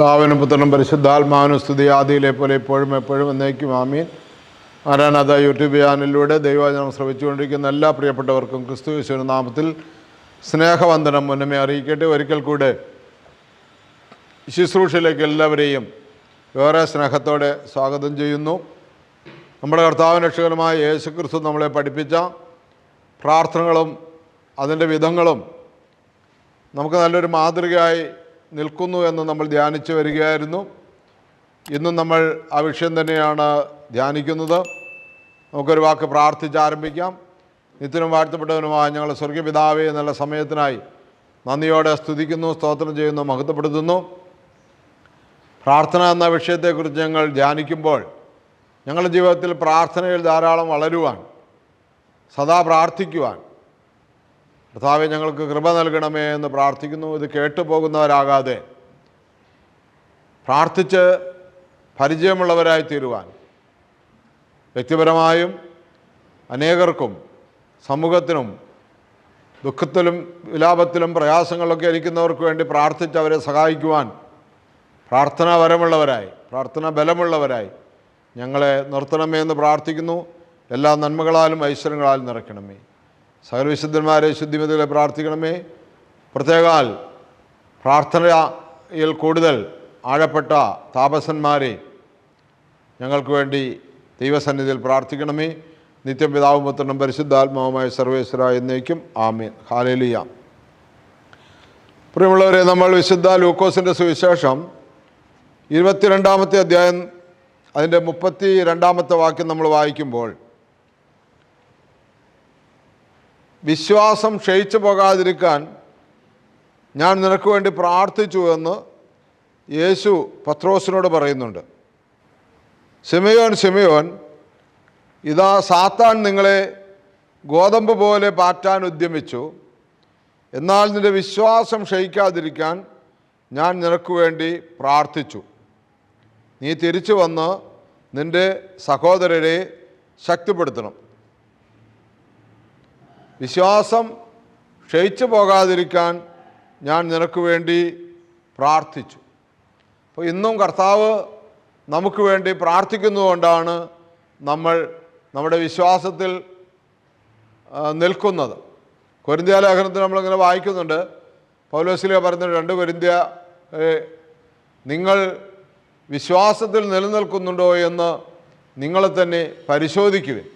ദാവനും പുത്രനും പരിശുദ്ധാത്മാവിനും സ്തുതി. ആദിയിലെ പോലെ എപ്പോഴും എപ്പോഴും എന്നേക്കും ആമീൻ. ആരാനത യൂട്യൂബ് ചാനലിലൂടെ ദൈവവചനം ശ്രമിച്ചുകൊണ്ടിരിക്കുന്ന എല്ലാ പ്രിയപ്പെട്ടവർക്കും ക്രിസ്തു യേശുവിന്റെ നാമത്തിൽ സ്നേഹവന്ദനം മുന്നമേ അറിയിക്കട്ടെ. ഒരിക്കൽ കൂടെ ശുശ്രൂഷയിലേക്ക് എല്ലാവരെയും ഏറെ സ്നേഹത്തോടെ സ്വാഗതം ചെയ്യുന്നു. നമ്മുടെ കർത്താവിൻ രക്ഷകനുമായ യേശു ക്രിസ്തു നമ്മളെ പഠിപ്പിച്ച പ്രാർത്ഥനകളും അതിന്റെ വിധങ്ങളും നമുക്ക് നല്ലൊരു മാതൃകയായി നിൽക്കുന്നു എന്ന് നമ്മൾ ധ്യാനിച്ചു വരികയായിരുന്നു. ഇന്നും നമ്മൾ ആ വിഷയം തന്നെയാണ് ധ്യാനിക്കുന്നത്. നമുക്കൊരു വാക്ക് പ്രാർത്ഥിച്ച് ആരംഭിക്കാം. നിത്യനും വാഴ്ത്തപ്പെട്ടവനുമായ ഞങ്ങൾ സ്വർഗപിതാവേ എന്നുള്ള സമയത്തിനായി നന്ദിയോടെ സ്തുതിക്കുന്നു സ്തോത്രം ചെയ്യുന്നു മഹത്വപ്പെടുത്തുന്നു. പ്രാർത്ഥന എന്ന വിഷയത്തെക്കുറിച്ച് ഞങ്ങൾ ധ്യാനിക്കുമ്പോൾ ഞങ്ങളുടെ ജീവിതത്തിൽ പ്രാർത്ഥനയിൽ ധാരാളം വളരുവാൻ സദാ പ്രാർത്ഥിക്കുവാൻ കർത്താവെ ഞങ്ങൾക്ക് കൃപ നൽകണമേ എന്ന് പ്രാർത്ഥിക്കുന്നു. ഇത് കേട്ടു പോകുന്നവരാകാതെ പ്രാർത്ഥിച്ച് പരിചയമുള്ളവരായി തീരുവാൻ വ്യക്തിപരമായും അനേകർക്കും സമൂഹത്തിനും ദുഃഖത്തിലും വിലാപത്തിലും പ്രയാസങ്ങളിലൊക്കെ ഇരിക്കുന്നവർക്ക് വേണ്ടി പ്രാർത്ഥിച്ച് അവരെ സഹായിക്കുവാൻ പ്രാർത്ഥനാ വരമുള്ളവരായി പ്രാർത്ഥന ബലമുള്ളവരായി ഞങ്ങളെ നിർത്തണമേ എന്ന് പ്രാർത്ഥിക്കുന്നു. എല്ലാ നന്മകളാലും ഐശ്വര്യങ്ങളാലും നിറയ്ക്കണമേ. സകലവിശുദ്ധന്മാരെ ശുദ്ധിമതികളെ പ്രാർത്ഥിക്കണമേ. പ്രത്യേകാൽ പ്രാർത്ഥനയിൽ കൂടുതൽ ആഴപ്പെട്ട താപസന്മാരെ ഞങ്ങൾക്ക് വേണ്ടി ദൈവസന്നിധിയിൽ പ്രാർത്ഥിക്കണമേ. നിത്യം പിതാവും പുത്രനും പരിശുദ്ധാത്മാവുമായ സർവേശ്വര എന്നേക്കും. ആമീൻ. ഹാലേലിയ. പ്രിയമുള്ളവരെ നമ്മൾ വിശുദ്ധ ലൂക്കോസിന്റെ സുവിശേഷം ഇരുപത്തിരണ്ടാമത്തെ അധ്യായം അതിന്റെ മുപ്പത്തി രണ്ടാമത്തെ വാക്യം നമ്മൾ വായിക്കുമ്പോൾ വിശ്വാസം ക്ഷയിച്ചു പോകാതിരിക്കാൻ ഞാൻ നിനക്ക് വേണ്ടി പ്രാർത്ഥിച്ചു എന്ന് യേശു പത്രോസിനോട് പറയുന്നുണ്ട്. സിമയോൻ സിമയോൻ ഇതാ സാത്താൻ നിങ്ങളെ ഗോതമ്പ് പോലെ പാറ്റാൻ ഉദ്യമിച്ചു. എന്നാൽ നിന്റെ വിശ്വാസം ക്ഷയിക്കാതിരിക്കാൻ ഞാൻ നിനക്ക് വേണ്ടി പ്രാർത്ഥിച്ചു. നീ തിരിച്ചു വന്ന് നിന്റെ സഹോദരരെ ശക്തിപ്പെടുത്തണം. വിശ്വാസം ക്ഷയിച്ചു പോകാതിരിക്കാൻ ഞാൻ നിനക്ക് വേണ്ടി പ്രാർത്ഥിച്ചു. അപ്പോൾ ഇന്നും കർത്താവ് നമുക്ക് വേണ്ടി പ്രാർത്ഥിക്കുന്നതുകൊണ്ടാണ് നമ്മൾ നമ്മുടെ വിശ്വാസത്തിൽ നിൽക്കുന്നത്. കൊരിന്ത്യ ലേഖനത്തിൽ നമ്മളിങ്ങനെ വായിക്കുന്നുണ്ട്. പൗലോസിലെ പറഞ്ഞ രണ്ട് കൊരിന്ത്യ നിങ്ങൾ വിശ്വാസത്തിൽ നിലനിൽക്കുന്നുണ്ടോ എന്ന് നിങ്ങളെ തന്നെ പരിശോധിക്കുവിൻ.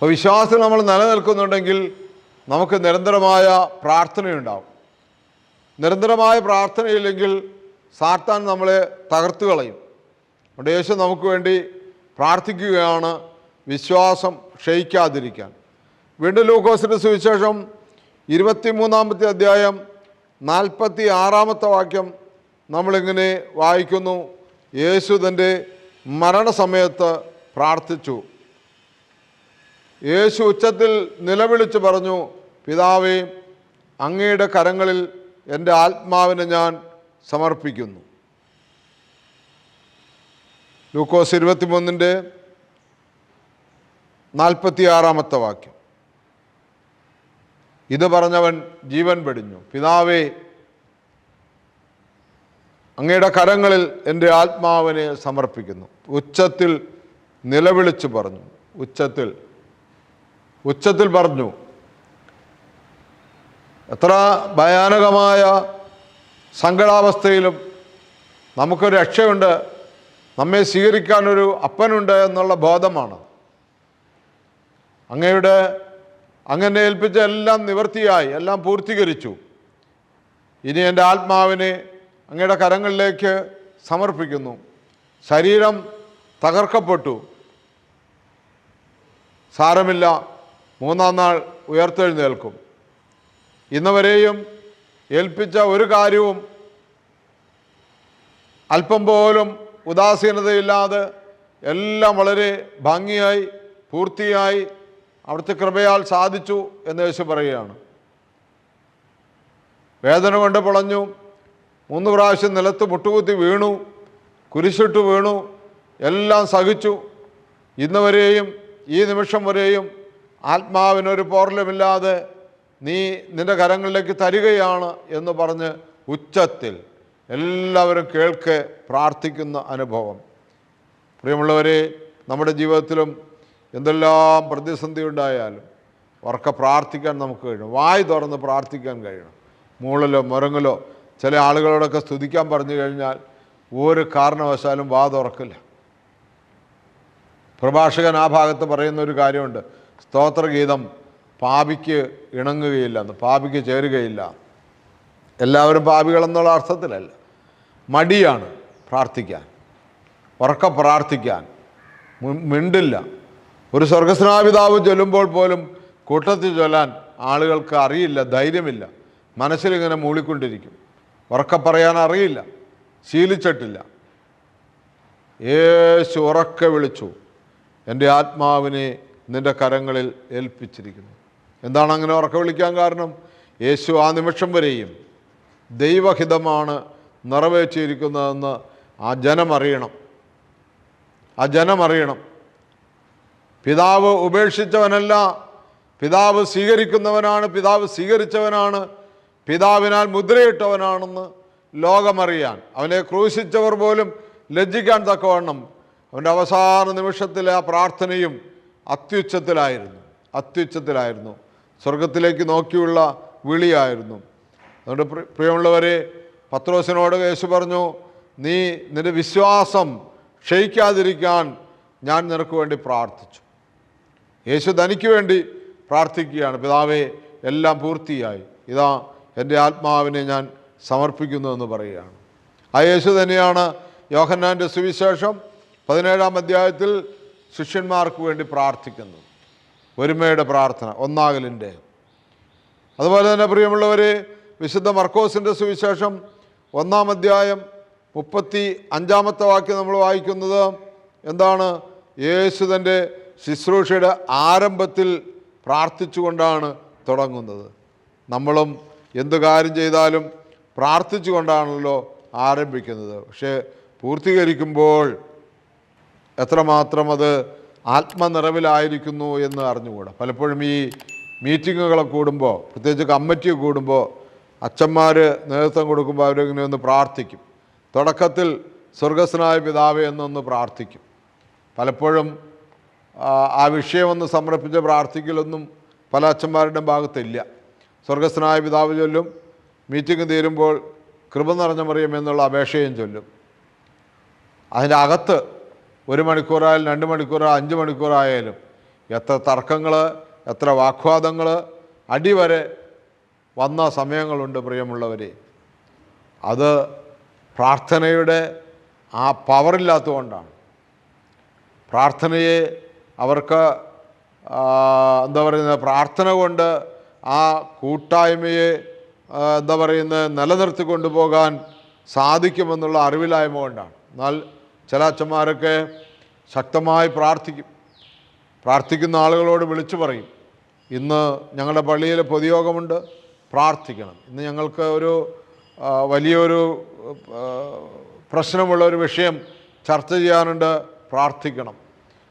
അപ്പോൾ വിശ്വാസം നമ്മൾ നിലനിൽക്കുന്നുണ്ടെങ്കിൽ നമുക്ക് നിരന്തരമായ പ്രാർത്ഥനയുണ്ടാവും. നിരന്തരമായ പ്രാർത്ഥനയില്ലെങ്കിൽ സാത്താൻ നമ്മളെ തകർത്തു കളയും. അതുകൊണ്ട് യേശു നമുക്ക് വേണ്ടി പ്രാർത്ഥിക്കുകയാണ് വിശ്വാസം ക്ഷയിക്കാതിരിക്കാൻ. വീണ്ടും ലൂക്കോസിന്റെ സുവിശേഷം ഇരുപത്തിമൂന്നാമത്തെ അധ്യായം നാൽപ്പത്തി ആറാമത്തെ വാക്യം നമ്മളിങ്ങനെ വായിക്കുന്നു. യേശു തന്റെ മരണസമയത്ത് പ്രാർത്ഥിച്ചു. യേശു ഉച്ചത്തിൽ നിലവിളിച്ച് പറഞ്ഞു പിതാവേ അങ്ങയുടെ കരങ്ങളിൽ എന്റെ ആത്മാവിനെ ഞാൻ സമർപ്പിക്കുന്നു. ലൂക്കോസ് ഇരുപത്തിമൂന്നിന്റെ നാൽപ്പത്തിയാറാമത്തെ വാക്യം. ഇത് പറഞ്ഞവൻ ജീവൻ പെടിഞ്ഞു പിതാവേ അങ്ങയുടെ കരങ്ങളിൽ എന്റെ ആത്മാവിനെ സമർപ്പിക്കുന്നു. ഉച്ചത്തിൽ നിലവിളിച്ച് പറഞ്ഞു. ഉച്ചത്തിൽ ഉച്ചത്തിൽ പറഞ്ഞു. എത്ര ഭയാനകമായ സങ്കടാവസ്ഥയിലും നമുക്കൊരു രക്ഷയുണ്ട്. നമ്മെ സ്വീകരിക്കാനൊരു അപ്പനുണ്ട് എന്നുള്ള ബോധമാണ്. അങ്ങയുടെ അങ്ങനെ ഏൽപ്പിച്ച എല്ലാം നിവർത്തിയായി എല്ലാം പൂർത്തീകരിച്ചു. ഇനി എന്റെ ആത്മാവിനെ അങ്ങയുടെ കരങ്ങളിലേക്ക് സമർപ്പിക്കുന്നു. ശരീരം തകർക്കപ്പെട്ടു. സാരമില്ല. മൂന്നാം നാൾ ഉയർത്തെഴുന്നേൽക്കും. ഇന്നുവരെയും ഏൽപ്പിച്ച ഒരു കാര്യവും അല്പം പോലും ഉദാസീനതയില്ലാതെ എല്ലാം വളരെ ഭംഗിയായി പൂർത്തിയായി അവിടുത്തെ കൃപയാൽ സാധിച്ചു എന്ന് യേശു പറയുകയാണ്. വേദന കൊണ്ട് പൊളഞ്ഞു മൂന്ന് പ്രാവശ്യം നിലത്ത് മുട്ടുകുത്തി വീണു കുരിശിട്ട് വീണു എല്ലാം സഹിച്ചു. ഇന്ന് വരെയും ഈ നിമിഷം വരെയും ആത്മാവിനൊരു പോറലുമില്ലാതെ നീ നിന്റെ കരങ്ങളിലേക്ക് തരികയാണ് എന്ന് പറഞ്ഞ് ഉച്ചത്തിൽ എല്ലാവരും കേൾക്കെ പ്രാർത്ഥിക്കുന്ന അനുഭവം. പ്രിയമുള്ളവരെ നമ്മുടെ ജീവിതത്തിലും എന്തെല്ലാം പ്രതിസന്ധി ഉണ്ടായാലും ഉറക്കെ പ്രാർത്ഥിക്കാൻ നമുക്ക് കഴിയണം. വായി തുറന്ന് പ്രാർത്ഥിക്കാൻ കഴിയണം. മൂളലോ മുരങ്ങലോ ചില ആളുകളോടൊക്കെ സ്തുതിക്കാൻ പറഞ്ഞു കഴിഞ്ഞാൽ ഒരു കാരണവശാലും വാ തുറക്കില്ല പ്രഭാഷകൻ ആ ഭാഗത്ത് പറയുന്ന ഒരു കാര്യമുണ്ട്. സ്തോത്രഗീതം പാപിക്ക് ഇണങ്ങുകയില്ല എന്ന് പാപിക്ക് ചേരുകയില്ല. എല്ലാവരും പാപികളെന്നുള്ള അർത്ഥത്തിലല്ല. മടിയാണ് പ്രാർത്ഥിക്കാൻ ഉറക്ക പ്രാർത്ഥിക്കാൻ മിണ്ടില്ല. ഒരു സ്വർഗസ്നാപിതാവ് ചൊല്ലുമ്പോൾ പോലും കൂട്ടത്തിൽ ചൊല്ലാൻ ആളുകൾക്ക് അറിയില്ല ധൈര്യമില്ല. മനസ്സിലിങ്ങനെ മൂളിക്കൊണ്ടിരിക്കും. ഉറക്ക പറയാൻ അറിയില്ല ശീലിച്ചിട്ടില്ല. യേശു ഉറക്കെ വിളിച്ചു എന്റെ ആത്മാവിനെ നിന്റെ കരങ്ങളിൽ ഏൽപ്പിച്ചിരിക്കുന്നു. എന്താണ് അങ്ങനെ ഉറക്കെ വിളിക്കാൻ കാരണം? യേശു ആ നിമിഷം വരെയും ദൈവഹിതമാണ് നിറവേറ്റിയിരിക്കുന്നതെന്ന് ആ ജനമറിയണം ആ ജനമറിയണം പിതാവ് ഉപേക്ഷിച്ചവനല്ല പിതാവ് സ്വീകരിക്കുന്നവനാണ് പിതാവ് സ്വീകരിച്ചവനാണ് പിതാവിനാൽ മുദ്രയിട്ടവനാണെന്ന് ലോകമറിയാൻ. അവനെ ക്രൂശിച്ചവർ പോലും ലജ്ജിക്കാൻ തക്കവണ്ണം അവന്റെ അവസാന നിമിഷത്തിലെ ആ പ്രാർത്ഥനയും അത്യുച്ചത്തിലായിരുന്നു. അത്യുച്ചത്തിലായിരുന്നു. സ്വർഗത്തിലേക്ക് നോക്കിയുള്ള വിളിയായിരുന്നു. അതുകൊണ്ട് പ്രിയമുള്ളവരെ പത്രോസിനോട് യേശു പറഞ്ഞു നീ നിന്റെ വിശ്വാസം ക്ഷയിക്കാതിരിക്കാൻ ഞാൻ നിനക്ക് വേണ്ടി പ്രാർത്ഥിച്ചു. യേശു തനിക്ക് വേണ്ടി പ്രാർത്ഥിക്കുകയാണ്. പിതാവേ എല്ലാം പൂർത്തിയായി. ഇതാ എന്റെ ആത്മാവിനെ ഞാൻ സമർപ്പിക്കുന്നു എന്ന് പറയുകയാണ്. ആ യേശു തന്നെയാണ് യോഹന്നാന്റെ സുവിശേഷം പതിനേഴാം അധ്യായത്തിൽ ശിഷ്യന്മാർക്ക് വേണ്ടി പ്രാർത്ഥിക്കുന്നത് ഒരുമയുടെ പ്രാർത്ഥന ഒന്നാകലിന്റെ. അതുപോലെ തന്നെ പ്രിയമുള്ളവർ വിശുദ്ധ മർക്കോസിന്റെ സുവിശേഷം ഒന്നാം അധ്യായം മുപ്പത്തി അഞ്ചാമത്തെ വാക്യം നമ്മൾ വായിക്കുന്നത് എന്താണ്? യേശു തന്റെ ശുശ്രൂഷയുടെ ആരംഭത്തിൽ പ്രാർത്ഥിച്ചുകൊണ്ടാണ് തുടങ്ങുന്നത്. നമ്മളും എന്ത് കാര്യം ചെയ്താലും പ്രാർത്ഥിച്ചുകൊണ്ടാണല്ലോ ആരംഭിക്കുന്നത്. പക്ഷേ പൂർത്തീകരിക്കുമ്പോൾ എത്രമാത്രം അത് ആത്മനിറവിലായിരിക്കുന്നു എന്ന് അറിഞ്ഞുകൂടാ? പലപ്പോഴും ഈ മീറ്റിങ്ങുകളെ കൂടുമ്പോൾ പ്രത്യേകിച്ച് കമ്മിറ്റി കൂടുമ്പോൾ അച്ഛന്മാർ നേതൃത്വം കൊടുക്കുമ്പോൾ അവരിങ്ങനെ ഒന്ന് പ്രാർത്ഥിക്കും. തുടക്കത്തിൽ സ്വർഗസ്നായ പിതാവേ എന്നൊന്ന് പ്രാർത്ഥിക്കും. പലപ്പോഴും ആ, വിഷയമൊന്ന് സമർപ്പിച്ച് പ്രാർത്ഥിക്കലൊന്നും പല അച്ഛന്മാരുടെയും ഭാഗത്തില്ല. സ്വർഗസ്നായ പിതാവ് ചൊല്ലും മീറ്റിംഗ് തീരുമ്പോൾ കൃപ നിറഞ്ഞ മറിയം എന്നുള്ള അപേക്ഷയും ചൊല്ലും. അതിന്റെ അകത്ത് ഒരു മണിക്കൂറായാലും രണ്ട് മണിക്കൂറായാലും അഞ്ച് മണിക്കൂറായാലും എത്ര തർക്കങ്ങൾ എത്ര വാഗ്വാദങ്ങൾ അടിവരെ വന്ന സമയങ്ങളുണ്ട് പ്രിയമുള്ളവരെ. അത് പ്രാർത്ഥനയുടെ ആ പവറില്ലാത്തതുകൊണ്ടാണ് പ്രാർത്ഥനയെ അവർക്ക് എന്താ പറയുന്നത് പ്രാർത്ഥന കൊണ്ട് ആ കൂട്ടായ്മയെ എന്താ പറയുന്നത് നിലനിർത്തി കൊണ്ടുപോകാൻ സാധിക്കുമെന്നുള്ള അറിവില്ലായ്മ കൊണ്ടാണ്. എന്നാൽ ചില അച്ഛന്മാരൊക്കെ ശക്തമായി പ്രാർത്ഥിക്കും. പ്രാർത്ഥിക്കുന്ന ആളുകളോട് വിളിച്ചു പറയും. ഇന്ന് ഞങ്ങളുടെ പള്ളിയിൽ പൊതുയോഗമുണ്ട്. പ്രാർത്ഥിക്കണം. ഇന്ന് ഞങ്ങൾക്ക് ഒരു വലിയൊരു പ്രശ്നമുള്ള ഒരു വിഷയം ചർച്ച ചെയ്യാനുണ്ട്. പ്രാർത്ഥിക്കണം.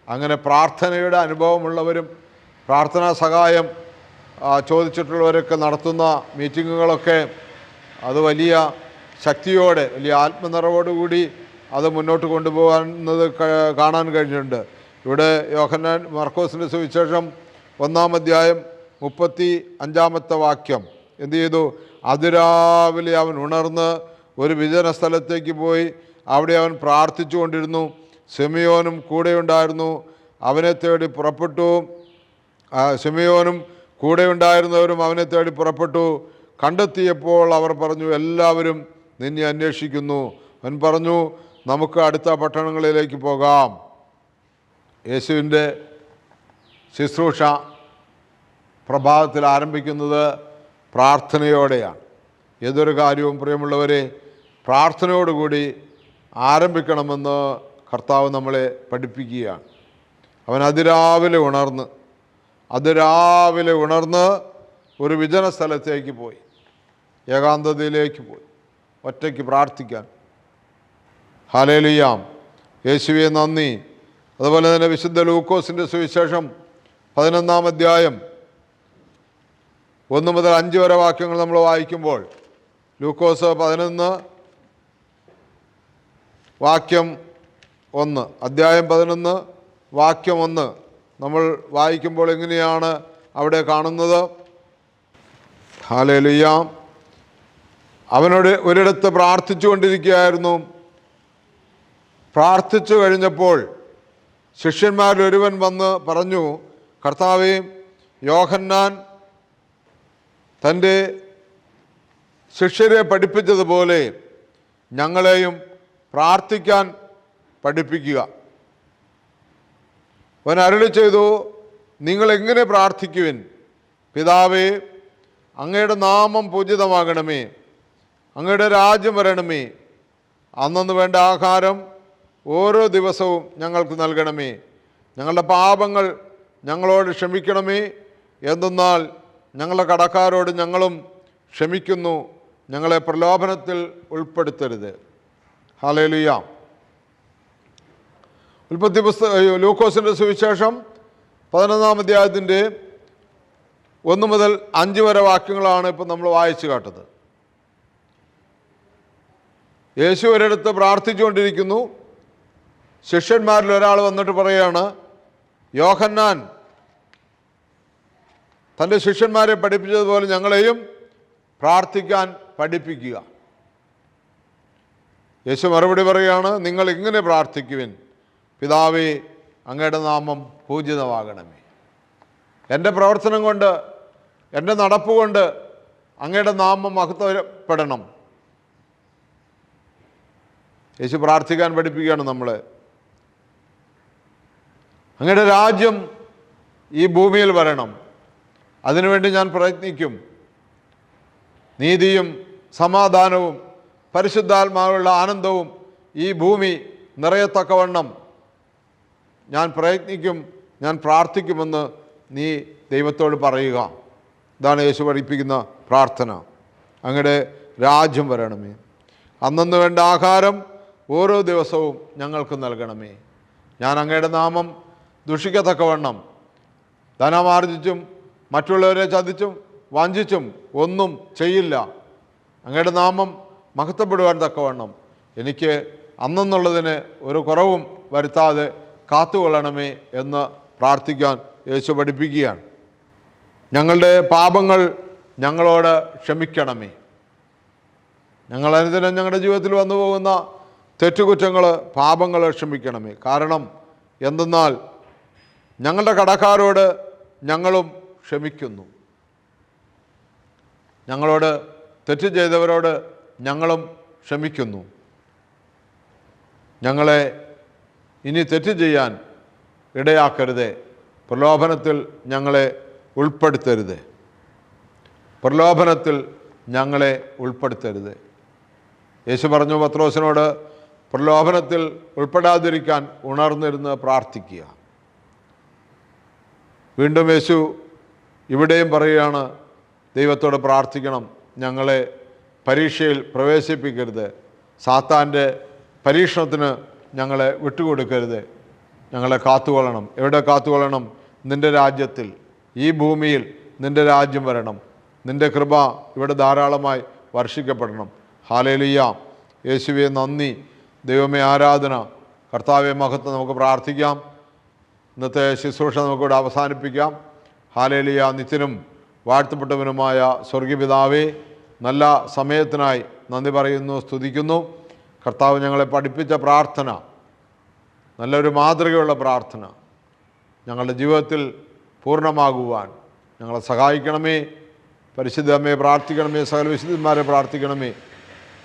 അങ്ങനെ പ്രാർത്ഥനയുടെ അനുഭവമുള്ളവരും പ്രാർത്ഥനാ സഹായം ചോദിച്ചിട്ടുള്ളവരൊക്കെ നടത്തുന്ന മീറ്റിങ്ങുകളൊക്കെ അത് വലിയ ശക്തിയോടെ വലിയ ആത്മനിറവോടുകൂടി അത് മുന്നോട്ട് കൊണ്ടുപോകുന്നത് കാണാൻ കഴിഞ്ഞിട്ടുണ്ട്. ഇവിടെ യോഹന്നാൻ മർക്കോസിന്റെ സുവിശേഷം ഒന്നാം അധ്യായം മുപ്പത്തി അഞ്ചാമത്തെ വാക്യം. എന്തു ചെയ്തു? അതിരാവിലെ അവൻ ഉണർന്ന് ഒരു വിജന സ്ഥലത്തേക്ക് പോയി. അവിടെ അവൻ പ്രാർത്ഥിച്ചു കൊണ്ടിരുന്നു സെമിയോനും കൂടെയുണ്ടായിരുന്നു അവനെ തേടി പുറപ്പെട്ടു. സെമിയോനും കൂടെയുണ്ടായിരുന്നവരും അവനെ തേടി പുറപ്പെട്ടു. കണ്ടെത്തിയപ്പോൾ അവർ പറഞ്ഞു എല്ലാവരും നിന്നെ അന്വേഷിക്കുന്നു. അവൻ പറഞ്ഞു നമുക്ക് അടുത്ത പട്ടണങ്ങളിലേക്ക് പോകാം. യേശുവിന്റെ ശുശ്രൂഷ പ്രഭാതത്തിൽ ആരംഭിക്കുന്നത് പ്രാർത്ഥനയോടെയാണ്. ഏതൊരു കാര്യവും പ്രിയമുള്ളവരെ പ്രാർത്ഥനയോടുകൂടി ആരംഭിക്കണമെന്ന് കർത്താവ് നമ്മളെ പഠിപ്പിക്കുകയാണ്. അവൻ അതിരാവിലെ ഉണർന്ന് അതിരാവിലെ ഉണർന്ന് ഒരു വിജന സ്ഥലത്തേക്ക് പോയി. ഏകാന്തതയിലേക്ക് പോയി. ഒറ്റയ്ക്ക് പ്രാർത്ഥിക്കാൻ ഹാലേലിയാം. യേശുവെ നന്ദി. അതുപോലെ തന്നെ വിശുദ്ധ ലൂക്കോസിന്റെ സുവിശേഷം പതിനൊന്നാം അധ്യായം. ഒന്ന് മുതൽ അഞ്ച് വരെ വാക്യങ്ങൾ നമ്മൾ വായിക്കുമ്പോൾ ലൂക്കോസ് പതിനൊന്ന് വാക്യം ഒന്ന്. അധ്യായം പതിനൊന്ന് വാക്യം ഒന്ന്. നമ്മൾ വായിക്കുമ്പോൾ എങ്ങനെയാണ് അവിടെ കാണുന്നത്? ഹാലേലുയാം. അവനോട് ഒരിടത്ത് പ്രാർത്ഥിച്ചു കൊണ്ടിരിക്കുകയായിരുന്നു പ്രാർത്ഥിച്ചു കഴിഞ്ഞപ്പോൾ ശിഷ്യന്മാരിൽ ഒരുവൻ വന്ന് പറഞ്ഞു കർത്താവേ യോഹന്നാൻ തന്റെ ശിഷ്യരെ പഠിപ്പിച്ചതുപോലെ ഞങ്ങളെയും പ്രാർത്ഥിക്കാൻ പഠിപ്പിക്കുക. അവൻ അരുളി ചെയ്തു നിങ്ങളെങ്ങനെ പ്രാർത്ഥിക്കുവിൻ? പിതാവേ അങ്ങയുടെ നാമം പൂജിതമാകണമേ അങ്ങയുടെ രാജ്യം വരണമേ അന്നു വേണ്ട ആഹാരം ഓരോ ദിവസവും ഞങ്ങൾക്ക് നൽകണമേ. ഞങ്ങളുടെ പാപങ്ങൾ ഞങ്ങളോട് ക്ഷമിക്കണമേ. എന്തെന്നാൽ ഞങ്ങളുടെ കടക്കാരോട് ഞങ്ങളും ക്ഷമിക്കുന്നു. ഞങ്ങളെ പ്രലോഭനത്തിൽ ഉൾപ്പെടുത്തരുത്. ഹാലേലുയ്യ ഉൽപ്പത്തി പുസ്തക ലൂക്കോസിന്റെ സുവിശേഷം പതിനൊന്നാം അധ്യായത്തിന്റെ ഒന്ന് മുതൽ അഞ്ച് വരെ വാക്യങ്ങളാണ് ഇപ്പം നമ്മൾ വായിച്ചു കേട്ടത് യേശു ഒരിടത്ത് പ്രാർത്ഥിച്ചുകൊണ്ടിരിക്കുന്നു. ശിഷ്യന്മാരിൽ ഒരാൾ വന്നിട്ട് പറയുകയാണ് യോഹന്നാൻ തന്റെ ശിഷ്യന്മാരെ പഠിപ്പിച്ചതുപോലെ ഞങ്ങളെയും പ്രാർത്ഥിക്കാൻ പഠിപ്പിക്കുക. യേശു മറുപടി പറയുകയാണ് നിങ്ങൾ ഇങ്ങനെ പ്രാർത്ഥിക്കുവിൻ പിതാവേ അങ്ങയുടെ നാമം പൂജിതമാകണമേ. എന്റെ പ്രവർത്തനം കൊണ്ട് എന്റെ നടപ്പ് കൊണ്ട് അങ്ങയുടെ നാമം മഹത്വപ്പെടണം. യേശു പ്രാർത്ഥിക്കാൻ പഠിപ്പിക്കുകയാണ് നമ്മളെ. അങ്ങയുടെ രാജ്യം ഈ ഭൂമിയിൽ വരണം. അതിനുവേണ്ടി ഞാൻ പ്രയത്നിക്കും. നീതിയും സമാധാനവും പരിശുദ്ധാത്മാവുള്ള ആനന്ദവും ഈ ഭൂമി നിറയത്തക്കവണ്ണം ഞാൻ പ്രയത്നിക്കും ഞാൻ പ്രാർത്ഥിക്കുമെന്ന് നീ ദൈവത്തോട് പറയുക. ഇതാണ് യേശു പഠിപ്പിക്കുന്ന പ്രാർത്ഥന. അങ്ങയുടെ രാജ്യം വരണമേ. അന്നു വേണ്ട ആഹാരം ഓരോ ദിവസവും ഞങ്ങൾക്ക് നൽകണമേ. ഞാൻ അങ്ങയുടെ നാമം ദുഷിക്കത്തക്കവണ്ണം. ധനമാർജിച്ചും മറ്റുള്ളവരെ ചതിച്ചും വഞ്ചിച്ചും ഒന്നും ചെയ്യില്ല. അങ്ങയുടെ നാമം മഹത്വപ്പെടുവാൻ തക്കവണ്ണം. എനിക്ക് അന്നെന്നുള്ളതിന് ഒരു കുറവും വരുത്താതെ കാത്തുകൊള്ളണമേ എന്ന് പ്രാർത്ഥിക്കാൻ യേശു പഠിപ്പിക്കുകയാണ്. ഞങ്ങളുടെ പാപങ്ങൾ ഞങ്ങളോട് ക്ഷമിക്കണമേ. ഞങ്ങൾ അനുദിനം ഞങ്ങളുടെ ജീവിതത്തിൽ വന്നു പോകുന്ന തെറ്റുകുറ്റങ്ങൾ പാപങ്ങൾ ക്ഷമിക്കണമേ. കാരണം എന്തെന്നാൽ ഞങ്ങളുടെ കടക്കാരോട് ഞങ്ങളും ക്ഷമിക്കുന്നു. ഞങ്ങളോട് തെറ്റ് ചെയ്തവരോട് ഞങ്ങളും ക്ഷമിക്കുന്നു. ഞങ്ങളെ ഇനി തെറ്റ് ചെയ്യാൻ ഇടയാക്കരുതേ. പ്രലോഭനത്തിൽ ഞങ്ങളെ ഉൾപ്പെടുത്തരുത്. പ്രലോഭനത്തിൽ ഞങ്ങളെ ഉൾപ്പെടുത്തരുത്. യേശു പറഞ്ഞു പത്രോസിനോട് പ്രലോഭനത്തിൽ ഉൾപ്പെടാതിരിക്കാൻ ഉണർന്നിരുന്ന് പ്രാർത്ഥിക്കുക. വീണ്ടും യേശു ഇവിടെയും പറയുകയാണ് ദൈവത്തോട് പ്രാർത്ഥിക്കണം ഞങ്ങളെ പരീക്ഷയിൽ പ്രവേശിപ്പിക്കരുത്. സാത്താന്റെ പരീക്ഷണത്തിന് ഞങ്ങളെ വിട്ടുകൊടുക്കരുത്. ഞങ്ങളെ കാത്തുകൊള്ളണം. എവിടെ കാത്തുകൊള്ളണം? നിന്റെ രാജ്യത്തിൽ. ഈ ഭൂമിയിൽ നിന്റെ രാജ്യം വരണം. നിന്റെ കൃപ ഇവിടെ ധാരാളമായി വർഷിക്കപ്പെടണം. ഹാലേലിയ. യേശുവെ നന്ദി. ദൈവമേ ആരാധന. കർത്താവെ മഹത്വം. നമുക്ക് പ്രാർത്ഥിക്കാം. ഇന്നത്തെ ശുശ്രൂഷ നമുക്കിവിടെ അവസാനിപ്പിക്കാം. ഹാലേലിയ. നിത്യനും വാഴ്ത്തപ്പെട്ടവനുമായ സ്വർഗീയപിതാവേ നല്ല സമയത്തിനായി നന്ദി പറയുന്നു സ്തുതിക്കുന്നു. കർത്താവ് ഞങ്ങളെ പഠിപ്പിച്ച പ്രാർത്ഥന നല്ലൊരു മാതൃകയുള്ള പ്രാർത്ഥന ഞങ്ങളുടെ ജീവിതത്തിൽ പൂർണമാകുവാൻ ഞങ്ങളെ സഹായിക്കണമേ. പരിശുദ്ധ പ്രാർത്ഥിക്കണമേ സകല വിശുദ്ധന്മാരെ പ്രാർത്ഥിക്കണമേ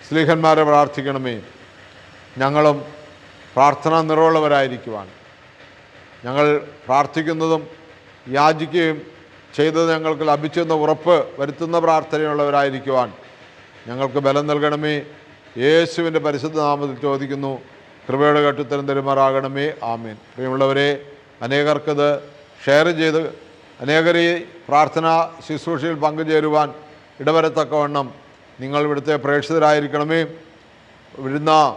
സ്ലീഹന്മാരെ പ്രാർത്ഥിക്കണമേ. ഞങ്ങളും പ്രാർത്ഥന നിറവുള്ളവരായിരിക്കുവാൻ ഞങ്ങൾ പ്രാർത്ഥിക്കുന്നതും യാചിക്കുകയും ചെയ്തത് ഞങ്ങൾക്ക് ലഭിച്ചെന്ന ഉറപ്പ് വരുത്തുന്ന പ്രാർത്ഥനയുള്ളവരായിരിക്കുവാൻ ഞങ്ങൾക്ക് ബലം നൽകണമേ. യേശുവിന്റെ പരിശുദ്ധ നാമത്തിൽ ചോദിക്കുന്നു. കൃപയുടെ കെട്ടുത്തരം തരുമാറാകണമേ. ആമീൻ. പ്രിയമുള്ളവരെ അനേകർക്കത് ഷെയർ ചെയ്ത് അനേകർ ഈ പ്രാർത്ഥന ശുശ്രൂഷയിൽ പങ്കുചേരുവാൻ ഇടവരത്തക്കവണ്ണം നിങ്ങൾ ഇവിടുത്തെ പ്രേക്ഷിതരായിരിക്കണമേ. വരുന്ന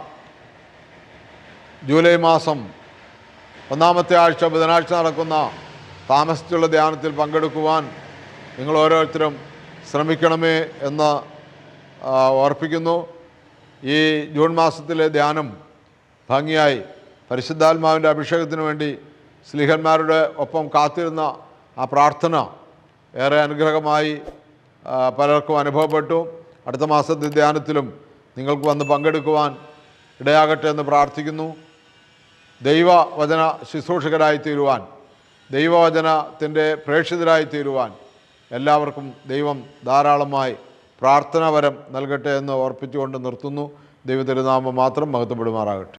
ജൂലൈ മാസം ഒന്നാമത്തെ ആഴ്ച ബുധനാഴ്ച നടക്കുന്ന താമസിച്ചുള്ള ധ്യാനത്തിൽ പങ്കെടുക്കുവാൻ നിങ്ങൾ ഓരോരുത്തരും ശ്രമിക്കണമേ എന്ന് ഓർപ്പിക്കുന്നു. ഈ ജൂൺ മാസത്തിലെ ധ്യാനം ഭംഗിയായി പരിശുദ്ധാത്മാവിന്റെ അഭിഷേകത്തിന് വേണ്ടി സ്ലിഹന്മാരുടെ ഒപ്പം കാത്തിരുന്ന ആ പ്രാർത്ഥന ഏറെ അനുഗ്രഹമായി പലർക്കും അനുഭവപ്പെട്ടു. അടുത്ത മാസത്തെ ധ്യാനത്തിലും നിങ്ങൾക്ക് വന്ന് പങ്കെടുക്കുവാൻ ഇടയാകട്ടെ എന്ന് പ്രാർത്ഥിക്കുന്നു. ദൈവവചന ശുശ്രൂഷകരായി തീരുവാൻ ദൈവവചനത്തിന്റെ പ്രേക്ഷിതരായി തീരുവാൻ എല്ലാവർക്കും ദൈവം ധാരാളമായി പ്രാർത്ഥനാവരം നൽകട്ടെ എന്ന് ഓർപ്പിച്ചുകൊണ്ട് നിർത്തുന്നു. ദൈവത്തിരുനാമം മാത്രം മഹത്വപ്പെടുമാറാകട്ടെ.